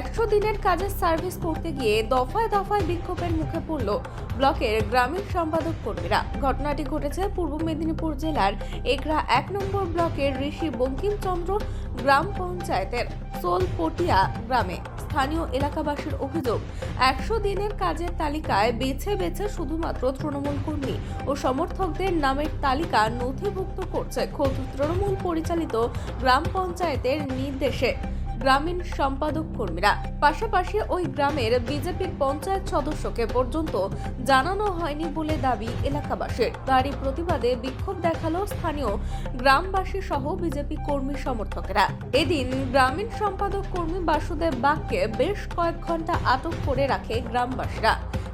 একশো দিনের কাজের সার্ভিস করতে গিয়ে দফায় দফায় বিক্ষোভের মুখে পড়ল ব্লকের গ্রামীণ সম্পাদক কর্মীরা। ঘটনাটি ঘটেছে পূর্ব মেদিনীপুর জেলার এগরা এক নম্বর ব্লকের ঋষি বঙ্কিমচন্দ্র গ্রাম পঞ্চায়েতের সোলপটিয়া গ্রামে। স্থানীয় এলাকাবাসীর অভিযোগ, একশো দিনের কাজের তালিকায় বেছে বেছে শুধুমাত্র তৃণমূল কর্মী ও সমর্থকদের নামের তালিকা নথিভুক্ত করছে তৃণমূল পরিচালিত গ্রাম পঞ্চায়েতের নির্দেশে। গ্রামীণ সম্পাদক কর্মীরা। পাশাপাশি ওই গ্রামের বিজেপির পঞ্চায়েত সদস্যকে পর্যন্ত জানানো হয়নি বলে দাবি এলাকাবাসীর। তারই প্রতিবাদে বিক্ষোভ দেখাল স্থানীয় গ্রামবাসী সহ বিজেপি কর্মী সমর্থকেরা। এদিন গ্রামীণ সম্পাদক কর্মী বাসুদেব বাগকে বেশ কয়েক ঘণ্টা আটক করে রাখে গ্রামবাসীরা।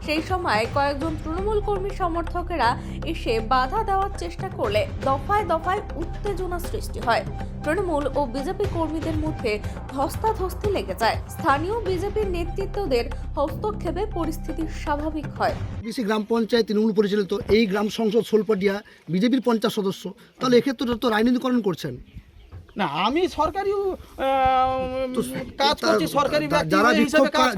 সেই সময় কয়েকজন তৃণমূল কর্মী সমর্থকেরা এসে বাধা দেওয়ার চেষ্টা করলে দফায় দফায় উত্তেজনা সৃষ্টি হয়। তৃণমূল ও বিজেপি কর্মীদের মধ্যে ধস্তাধস্তি লেগে যায়। স্থানীয় বিজেপির নেতৃত্বদের হস্তক্ষেপে পরিস্থিতি স্বাভাবিক হয়। বিসি গ্রাম পঞ্চায়েত তৃণমূল পরিচালিত এই গ্রাম সংসদ সোলপাটিয়া বিজেপির পঞ্চায়েত সদস্য, তাহলে এক্ষেত্রে তো রাজনীতিকরণ করছেন। না আমি সরকারি কাজ করছি সরকারি যারা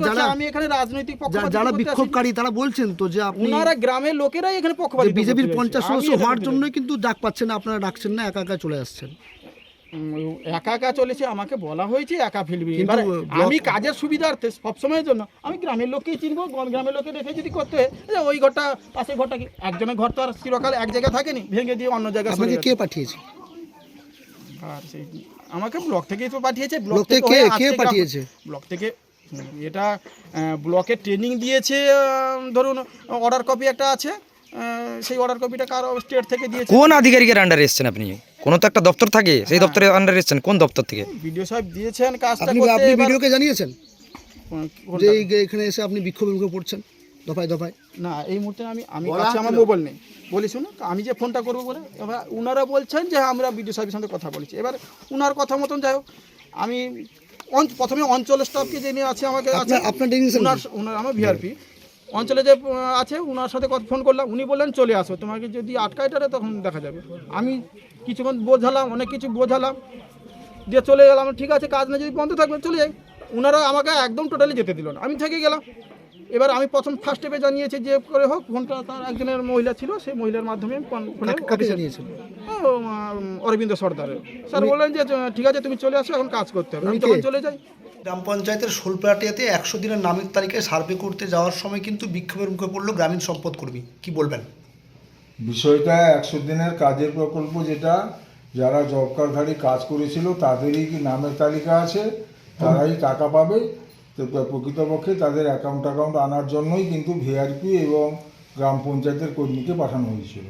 যারা- আমি এখানে রাজনৈতিক পক্ষপাতিত্ব যারা বিক্ষোভকারী তারা বলছেন তো যে আপনি ওনারা গ্রামের লোকেরাই এখানে যে পক্ষপাতিত্ব বিজেপির চাইছে। সদস্য হওয়ার জন্যই কিন্তু ডাক পাচ্ছেন না আপনারা ডাকছেন না একা একা চলে আসছেন। একা একা চলেছে আমাকে বলা হয়েছে একা ফেলবি। এবার আমি কাজের সুবিধার্থে সবসময়ের জন্য আমি গ্রামের লোককেই চিনবো গ্রামের লোকে রেখে যদি করতে হয় ওই ঘরটা পাশে ঘরটা কি? একজনের ঘর তো আর চিরকাল এক জায়গায় থাকেনি ভেঙে দিয়ে অন্য জায়গায়। কে পাঠিয়েছে? আর সেই আমাকে ব্লক থেকেই তো পাঠিয়েছে ব্লক থেকে কে- কে পাঠিয়েছে? ব্লক থেকে এটা ব্লকে ট্রেনিং দিয়েছে ধরুন অর্ডার কপি একটা আছে সেই অর্ডার কপিটা কার স্টেট থেকে দিয়েছে। কোন আধিকারিকের আন্ডারে এসেছেন আপনি? কোনো তো একটা দপ্তর থাকে সেই দপ্তরের আন্ডারে এসেছেন কোন দপ্তর থেকে? ভিডিও সাহেব দিয়েছেন কাজটা আপনি করতে আপনি ভিডিওকে জানিয়েছেন? যে এখানে এসে আপনি বিক্ষোভ পড়ছেন? দফায় দফায়। না এই মুহূর্তে আমি আমি বলা কাছে আমার মোবাইল নেই। বলি শুনুন আমি যে ফোনটা করব বলে এবার উনারা বলছেন যে আমরা বিডিও সাহেবের সঙ্গে কথা বলেছি। এবার উনার কথা মতন যাই হোক আমি প্রথমে অঞ্চল স্টাফকে যে নিয়ে আছে আমাকে আছে। আপনার- ডেজিগনেশন উনার উনার আমার ভিআরপি অঞ্চলে যে আছে উনার সাথে কথা ফোন করলাম। উনি বললেন চলে আসো। তোমাকে যদি আটকায় টারে তখন দেখা যাবে। আমি কিছুক্ষণ বোঝালাম অনেক কিছু বোঝালাম। দিয়ে চলে গেলাম। ঠিক আছে কাজ না যদি বন্ধ থাকবে চলে যাই। ওনারা আমাকে একদম টোটালি যেতে দিল না। আমি থেকে গেলাম। এবার আমি প্রথম ফার্স্ট স্টেপে জানিয়েছি যে করে হোক ফোনটা তার একজনের মহিলা ছিল সেই মহিলার মাধ্যমে ফোন- উম, অরবিন্দ সর্দারের। স্যার বললেন যে ঠিক আছে তুমি চলে আসো এখন কাজ করতে হবে। আমি তখন চলে যাই। গ্রাম পঞ্চায়েতের শোলপাটিয়াতে একশো দিনের নামের তালিকায় সার্ভে করতে যাওয়ার সময় কিন্তু বিক্ষোভের মুখে পড়ল গ্রামীণ সম্পদ কর্মী। কি বলবেন? বিষয়টা একশো দিনের কাজের প্রকল্প যেটা যারা জব কার্ডধারী কাজ করেছিল তাদেরই কি নামের তালিকা আছে? তারাই টাকা পাবে? তো প্রকৃতপক্ষে তাদের অ্যাকাউন্ট অ্যাকাউন্ট আনার জন্যই কিন্তু ভিআরপি এবং গ্রাম পঞ্চায়েতের কর্মীকে পাঠানো হয়েছিল।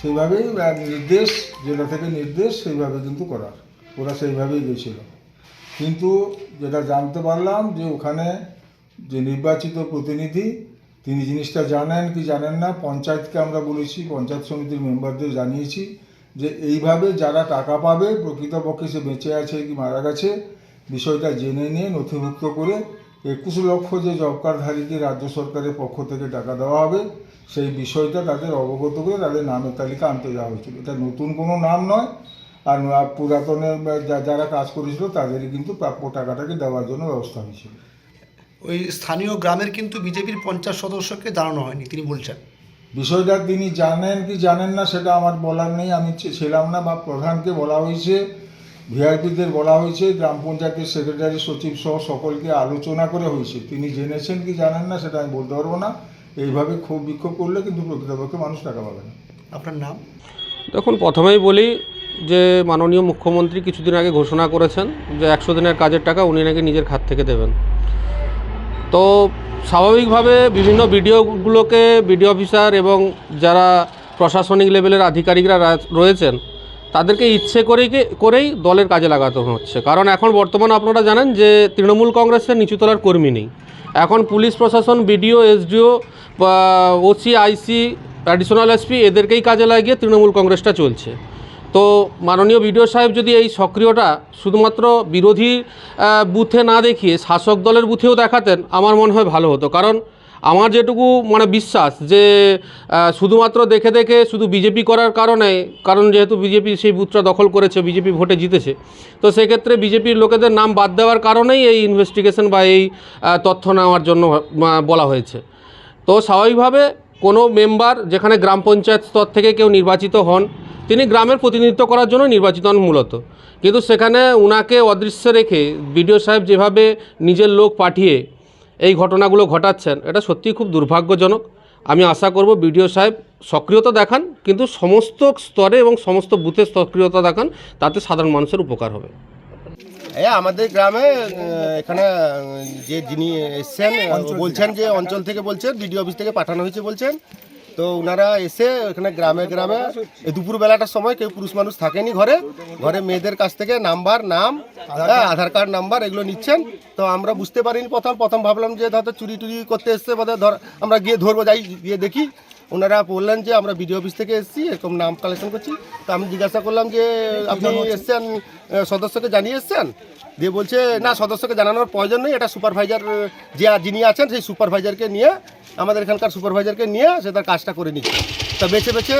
সেইভাবেই নির্দেশ জেলা থেকে নির্দেশ, সেইভাবে কিন্তু করার ওরা সেইভাবেই গেছিল। কিন্তু যেটা জানতে পারলাম যে ওখানে যে নির্বাচিত প্রতিনিধি, তিনি জিনিসটা জানেন কি জানেন না, পঞ্চায়েতকে আমরা বলেছি, পঞ্চায়েত সমিতির মেম্বারদের জানিয়েছি যে এইভাবে যারা টাকা পাবে, প্রকৃতপক্ষে সে বেঁচে আছে কি মারা গেছে বিষয়টা জেনে নিয়ে নথিভুক্ত করে একুশ লক্ষ যে জব কার্ডধারীকে রাজ্য সরকারের পক্ষ থেকে টাকা দেওয়া হবে সেই বিষয়টা তাদের অবগত করে তাদের নামের তালিকা আনতে যাওয়া হয়েছিল। এটা নতুন কোনো নাম নয় আর পুরাতনের যা- যারা কাজ করেছিল তাদেরই কিন্তু প্রাপ্য টাকাটাকে দেওয়ার জন্য ব্যবস্থা হয়েছিল। ওই স্থানীয় গ্রামের কিন্তু বিজেপির পঞ্চাশ সদস্যকে জানানো হয়নি তিনি বলছেন। বিষয়টা তিনি জানেন কি জানেন না সেটা আমার বলার নেই আমি ছিলাম না বা প্রধানকে বলা হয়েছে। ভিআইপিদের বলা হয়েছে গ্রাম পঞ্চায়েতের সেক্রেটারি সচিব সহ সকলকে আলোচনা করে হয়েছে। তিনি জেনেছেন কি জানেন না সেটা আমি বলতে পারব না। এইভাবে ক্ষোভ বিক্ষোভ করলে কিন্তু প্রকৃতপক্ষে মানুষ টাকা পাবে না। আপনার নাম? দেখুন প্রথমেই বলি যে মাননীয় মুখ্যমন্ত্রী কিছুদিন আগে ঘোষণা করেছেন যে একশো দিনের কাজের টাকা উনি নাকি নিজের খাত থেকে দেবেন। তো স্বাভাবিকভাবে বিভিন্ন বিডিওগুলোকে বিডিও অফিসার এবং যারা প্রশাসনিক লেভেলের আধিকারিকরা রা- রয়েছেন তাদেরকে ইচ্ছে করেই করেই দলের কাজে লাগাতে হচ্ছে। কারণ এখন বর্তমানে আপনারা জানেন যে তৃণমূল কংগ্রেসের নিচুতলার কর্মী নেই। এখন পুলিশ প্রশাসন, BDO, SDO OC, IC, additional SP এদেরকেই কাজে লাগিয়ে তৃণমূল কংগ্রেসটা চলছে। তো মাননীয় বিডিও সাহেব যদি এই সক্রিয়টা শুধুমাত্র বিরোধী বুথে না দেখিয়ে শাসক দলের বুথেও দেখাতেন, আমার মনে হয় ভালো হতো। কারণ আমার যেটুকু মানে বিশ্বাস যে শুধুমাত্র দেখে দেখে শুধু বিজেপি করার কারণে, কারণ যেহেতু বিজেপি সেই বুথটা দখল করেছে, বিজেপি ভোটে জিতেছে, তো সেক্ষেত্রে বিজেপির লোকেদের নাম বাদ দেওয়ার কারণেই এই ইনভেস্টিগেশন বা এই তথ্য নেওয়ার জন্য বলা হয়েছে। তো স্বাভাবিকভাবে কোনো মেম্বার যেখানে গ্রাম পঞ্চায়েত স্তর থেকে কেউ নির্বাচিত হন, তিনি গ্রামের প্রতিনিধিত্ব করার জন্য নির্বাচিত হন মূলত। কিন্তু সেখানে উনাকে অদৃশ্য রেখে বিডিও সাহেব যেভাবে নিজের লোক পাঠিয়ে এই ঘটনাগুলো ঘটাচ্ছেন এটা সত্যিই খুব দুর্ভাগ্যজনক। আমি আশা করব বিডিও সাহেব সক্রিয়তা দেখান কিন্তু সমস্ত স্তরে এবং সমস্ত বুথে সক্রিয়তা দেখান তাতে সাধারণ মানুষের উপকার হবে। এই আমাদের গ্রামে এখানে যে যিনি এসছেন বলছেন যে অঞ্চল থেকে বলছেন বিডিও অফিস থেকে পাঠানো হয়েছে বলছেন তো ওনারা এসে ওখানে গ্রামে গ্রামে এই দুপুর বেলাটার সময় কেউ পুরুষ মানুষ থাকেনি ঘরে। ঘরে মেয়েদের কাছ থেকে নাম্বার নাম হ্যাঁ, আধার কার্ড নাম্বার এগুলো নিচ্ছেন। তো আমরা বুঝতে পারিনি প্রথম প্রথম ভাবলাম যে হয়তো চুরি টুরি করতে এসছে বোধহয় ধর আমরা গিয়ে ধরবো যাই গিয়ে দেখি। ওনারা বললেন যে আমরা বিডিও অফিস থেকে এসেছি এরকম নাম কালেকশন করছি। তো আমি জিজ্ঞাসা করলাম যে আপনি এসছেন সদস্যকে জানিয়ে এসছেন? দিয়ে বলছে না সদস্যকে জানানোর প্রয়োজন নেই এটা সুপারভাইজার যে যিনি আছেন সেই সুপারভাইজারকে নিয়ে আমাদের এখানকার সুপারভাইজারকে নিয়ে সে তার কাজটা করে নিচ্ছে। তা বেছে বেছে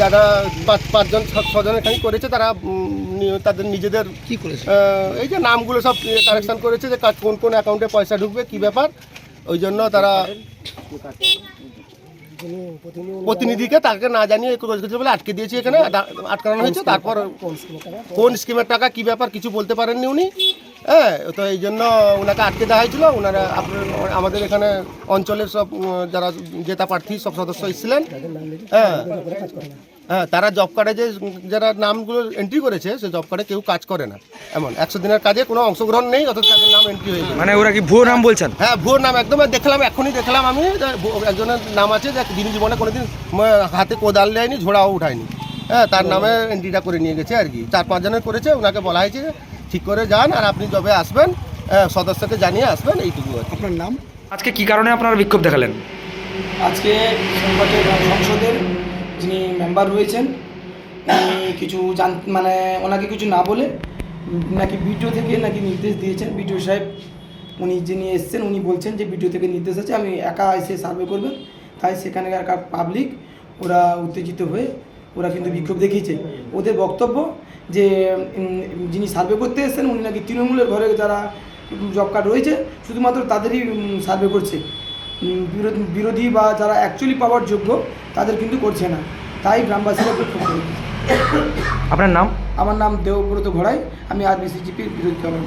যারা পাঁচ পাঁচজন ছজন এখানে করেছে তারা তাদের নিজেদের কি করেছে? এই যে নামগুলো সব কারেকশন করেছে যে কোন কোন অ্যাকাউন্টে পয়সা ঢুকবে কি ব্যাপার? ওই জন্য তারা প্রতিনিধিকে তাকে না জানিয়ে বলে আটকে দিয়েছে এখানে আটকানো হয়েছে। তারপর কোন স্কিমের টাকা কি ব্যাপার কিছু বলতে পারেননি উনি। হ্যাঁ তো এই জন্য ওনাকে আটকে দেওয়া হয়েছিল। ওনারা আমাদের এখানে অঞ্চলের সব যারা জেতা প্রার্থী, সব সদস্য এসেছিলেন। হ্যাঁ। হ্যাঁ তারা জব কার্ডে যে যারা নামগুলো এন্ট্রি করেছে সে জব কার্ডে কেউ কাজ করে না। এমন একশো দিনের কাজে কোনো অংশগ্রহণ নেই অথচ তাদের নাম এন্ট্রি হয়ে যায় মানে ওরা কি ভুয়ো নাম বলছেন? হ্যাঁ ভুয়োর নাম একদম দেখলাম এখনই দেখলাম আমি একজনের নাম আছে যে যিনি জীবনে কোনোদিন হাতে কোদাল দেয়নি ঝোড়াও উঠায়নি। হ্যাঁ তার নামে এন্ট্রিটা করে নিয়ে গেছে আর কি। চার পাঁচজনের করেছে ওনাকে বলা হয়েছে ঠিক করে যান আর আপনি যবে আসবেন আহ, সদস্যকে জানিয়ে আসবেন এইটুকু আর আপনার নাম? আজকে কি কারণে আপনারা বিক্ষোভ দেখালেন? আজকে সংসদের যিনি মেম্বার রয়েছেন কিছু জান মানে ওনাকে কিছু না বলে নাকি বিডিও থেকে নাকি নির্দেশ দিয়েছেন। বিডিও সাহেব, উনি যিনি এসছেন, উনি বলছেন যে বিডিও থেকে নির্দেশ আছে, আমি একা এসে সার্ভে করবেন তাই সেখানে একা পাবলিক ওরা উত্তেজিত হয়ে ওরা কিন্তু বিক্ষোভ দেখিয়েছে। ওদের বক্তব্য যে যিনি সার্ভে করতে এসেছেন, উনি নাকি তৃণমূলের ঘরে যারা জব কার্ড রয়েছে, শুধুমাত্র তাদেরই সার্ভে করছে। বিরোধী বা যারা অ্যাকচুয়ালি পাওয়ার যোগ্য তাদের কিন্তু করছে না। তাই গ্রামবাসীরা বিক্ষোভ করে আপনার নাম? আমার নাম দেবব্রত ঘোড়াই। আমি আর বিসিজিপির বিরোধী দলের